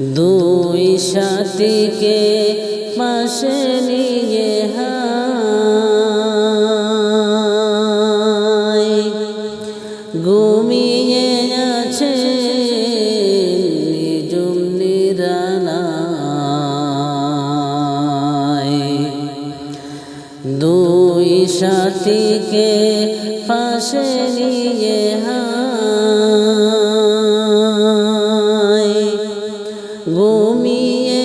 দুই সাথীকে পাশে নিয়ে হাই। ঘুমিয়ে আছে দুই সাথীকে পাশে ঘুমিয়ে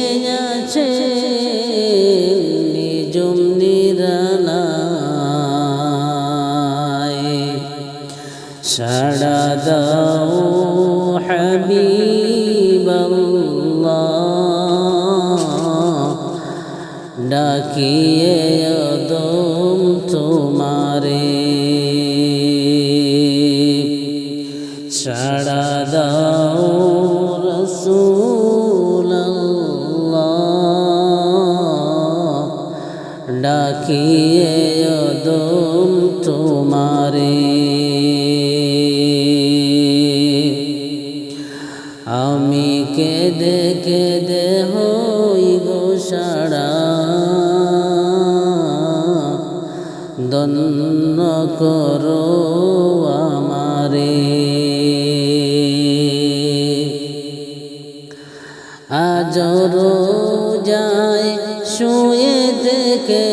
আছে নিজুম নিরালায়। সাড়া দাও হাবিবাল্লাহ। ডাকিয়ে ডাকিয়ে দম তোমারে। আমি কেঁদে কেঁদে হই গো দন্ন করো আমারে। যায় শুয়ে দেখে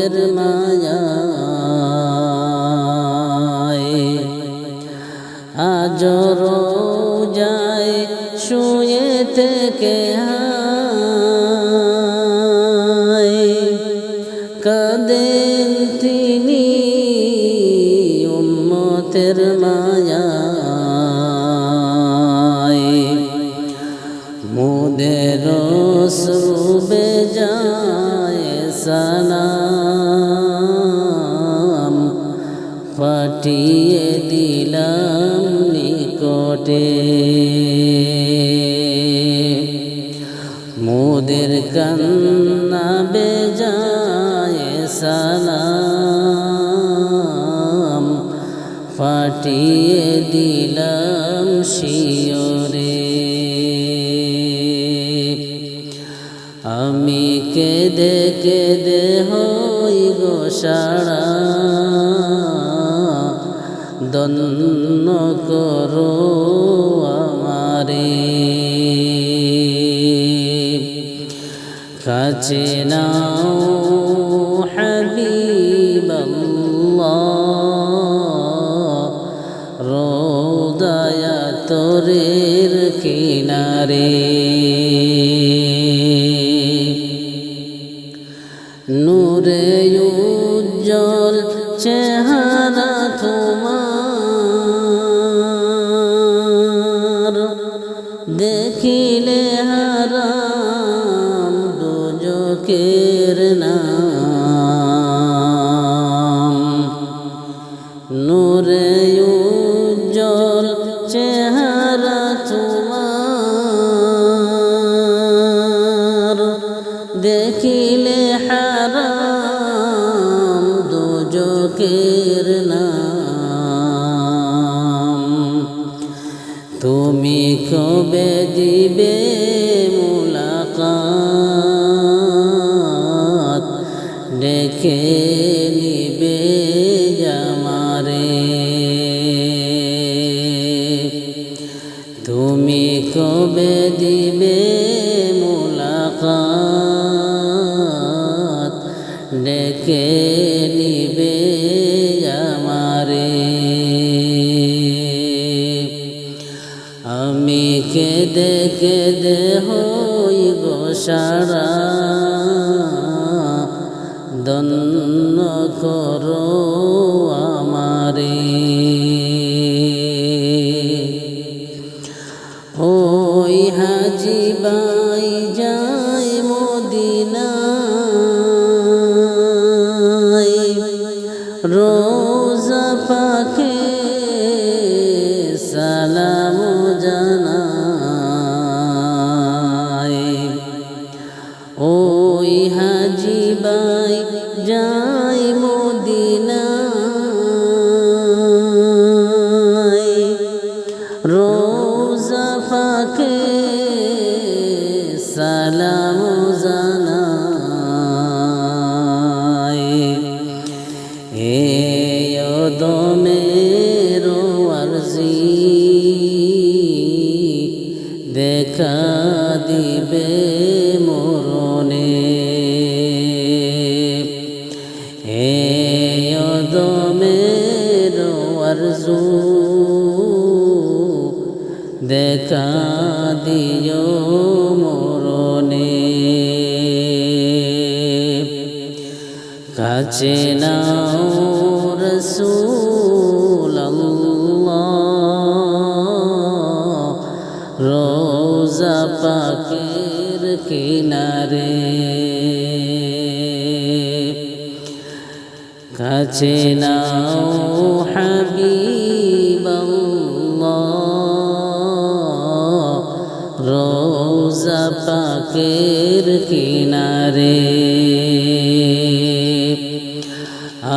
উম্মতের মায়ায়। আজর যায় শুয়ে থেকে কাঁদেন তিনি উম্মতের মায়ায় পাঠিয়ে দিলাম শিয়রে। আমি কেঁদে কেঁদে হই গো সারা। দন্ন করো আমারে। কাছে নাও তোরের কিনারে যে রোজা ফাঁকে দেখা দিও মরণে। কাছে নাও রসুল রোজা পাকের কিনারে। কাছে নাও রোজা পাকের কিনারে।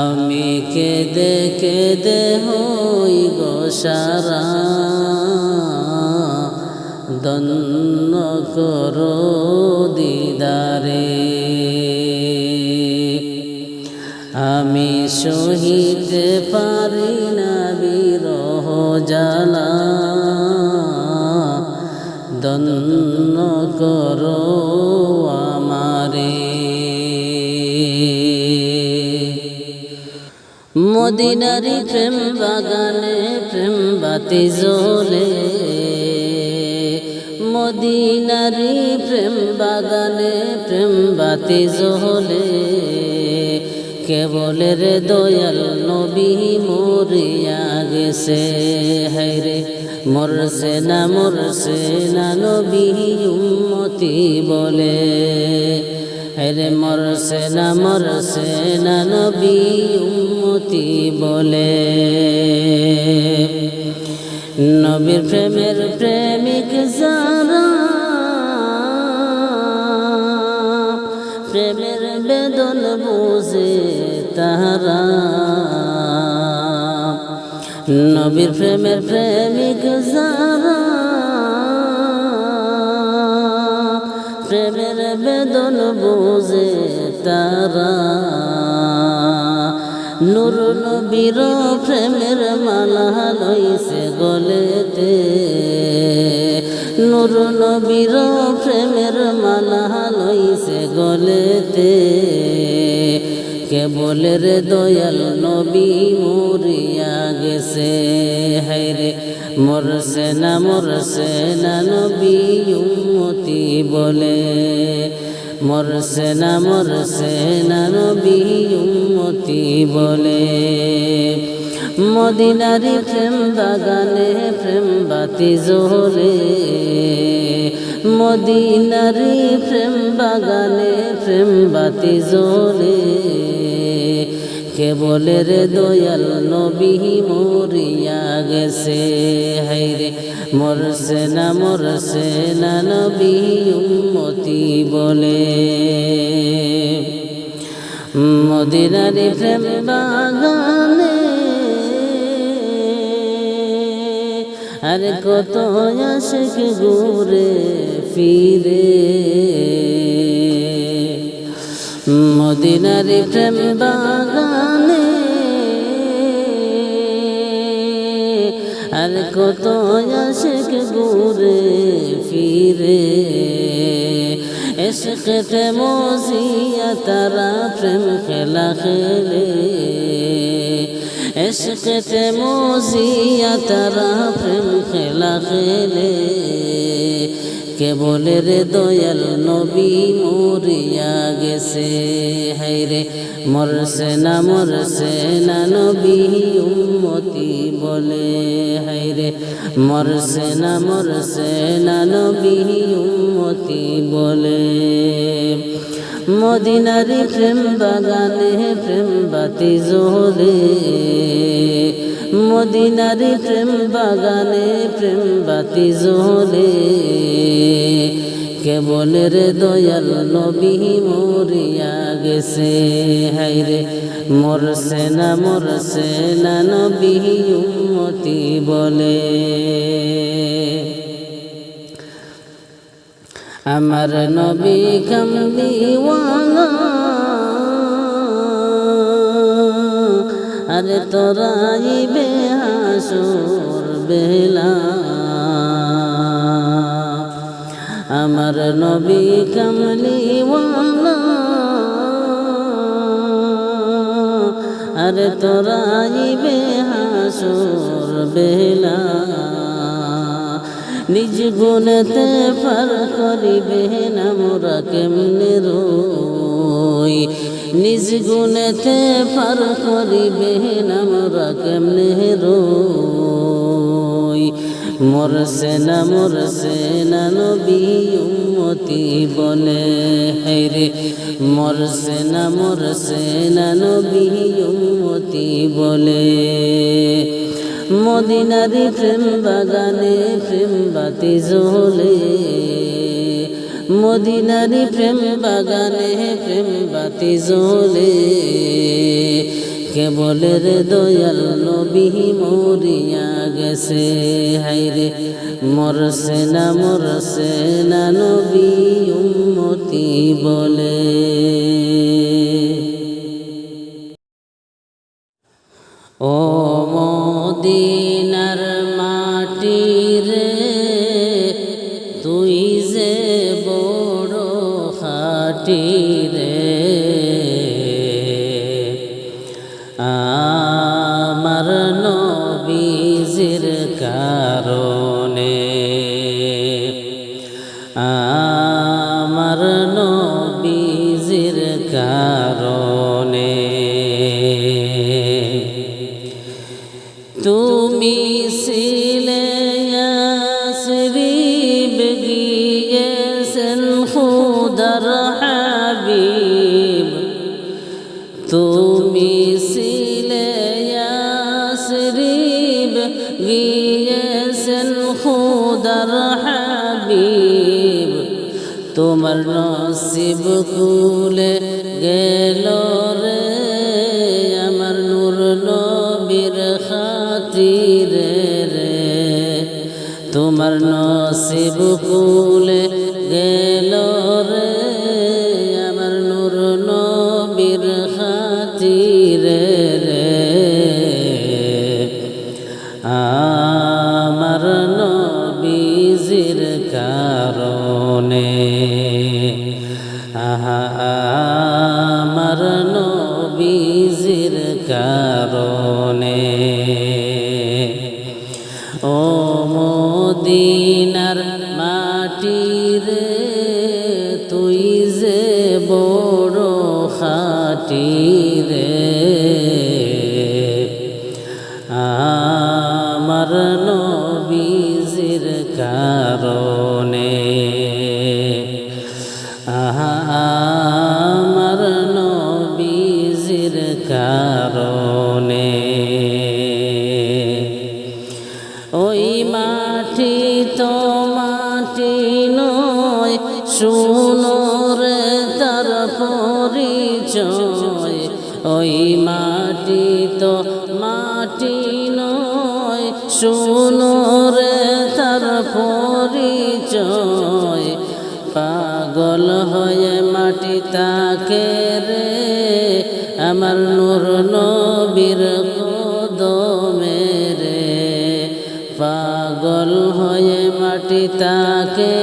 আমি কেদে কেদে হই গো সারা দন্ন করো দিদারে। আমি সহিতে পারি দন্ন করো আমারে। মদিনারি প্রেম বাগানে প্রেম বাতি জ্বলে। মদিনারি প্রেম বাগানে প্রেম বাতি জ্বলে। কেবলের দয়াল নবী মরিয়া গেছে। হাইরে মরছে না মরছে না নবী উম্মতি বলে। হেরে মরছে না মরছে না নবী উম্মতি বলে। নবীর প্রেমের প্রেমিক যারা, প্রেমের বেদন বুঝে তাহারা নবীর প্রেমের প্রেমিক যারা প্রেমের বেদন বুঝে তারা। নুর নবীর প্রেমের মালা লইছে গলেতে। নুর নবীর প্রেমের মালা লইছে গলেতে। কেবলের দয়াল নবী মরিয়া গেছে হাইরে মরছে না মরছে না নবী উম্মতি বলে। মরছে না মরছে না নবী উম্মতি বলে। মদিনারি প্রেম বাগানে, প্রেম বাতি জ্বলে মদিনারি প্রেম বাগানে, প্রেম বাতি জ্বলে কেবলের দয়াল নবী মরিয়া গেছে। হাইরে মরছে না মরছে না নবী উম্মতি বলে। মদিনারি প্রেম বাগানে আরে কত আশেক ঘুরে ফিরে। মদিনারি প্রেম বাগানে। আর কত আশেক ঘুরে ফিরে। এসকে মজিয়া তারা প্রেম খেলা খেলে। এসকে মজিয়া তারা প্রেম খেলা খেলে। কেবলের দয়াল নবী মরিয়া গেছে। হাই হাইরে মরছে না মরছে না নবী উম্মতি বলে। হাইরে মরছে না মরছে না নবী উম্মতি বলে। মদিনারি প্রেম বাগানে প্রেম বাতি জ্বলে। মদিনারি প্রেম বাগানে, প্রেম বাতি জ্বলে কেবলের দয়াল নবী মরিয়া গেছে। হাইরে মরছে না মরছে না নবী উম্মতি বলে। আমার নবী কামদিওয়ালা আরে তোরাইবে হাসুর বেলা। আমার নবী কামলিওয়ালা আরে তোরাইবে হাসুর বেলা। নিজ গুণতে ফার করিবে না মোরা কেমনে রই নিজ গুণতে ফার করিবে না মোরা কেমনে রই? মোর সেনা মোর সেনা নবী উম্মতি বলে হেরে মোর সেনা মোর সেনা নবী উম্মতি বলে মদিনারি প্রেম বাগানে প্রেম বাতি জ্বলে। মদিনারি প্রেম বাগানে প্রেম বাতি জ্বলে। কেবলের দয়াল নবী মরিয়া গেছে। হাইরে মরসে না মরসে না নবী উম্মতি বলে। ও মদিনার তুমি ছিলে শরীব গিয়েছেন খুদার হাবিব। তোমার নসিব কুলে গেল রে আমার নূর নবীর খাতিরে রে। তোমার নসিব কুলে খাতিরে মাটি তো মাটি নয়, শুনো রে তার পরিচয়। পাগল হয়ে মাটি তাকে রে, আমার নূর নবীর কদমে রে। পাগল হয়ে মাটি তাকে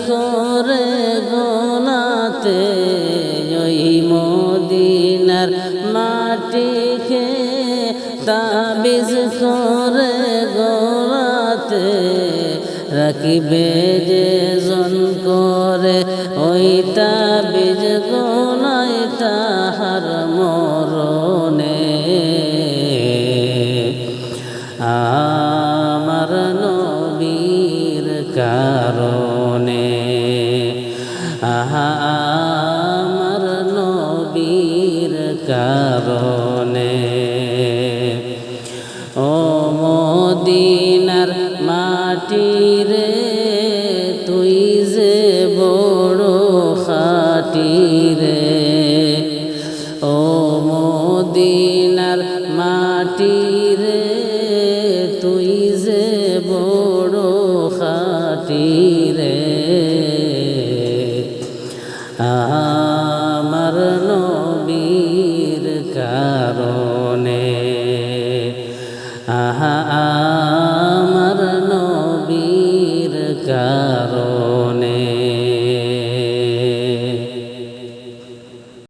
করে গোনাতে ওই মদিনার মাটিকে তাবিজ করে গোনাতে রাখিবে যে জন করে ওই তাবিজ গোনায় তাহার মরণে রে তুই যে বড় খাটি।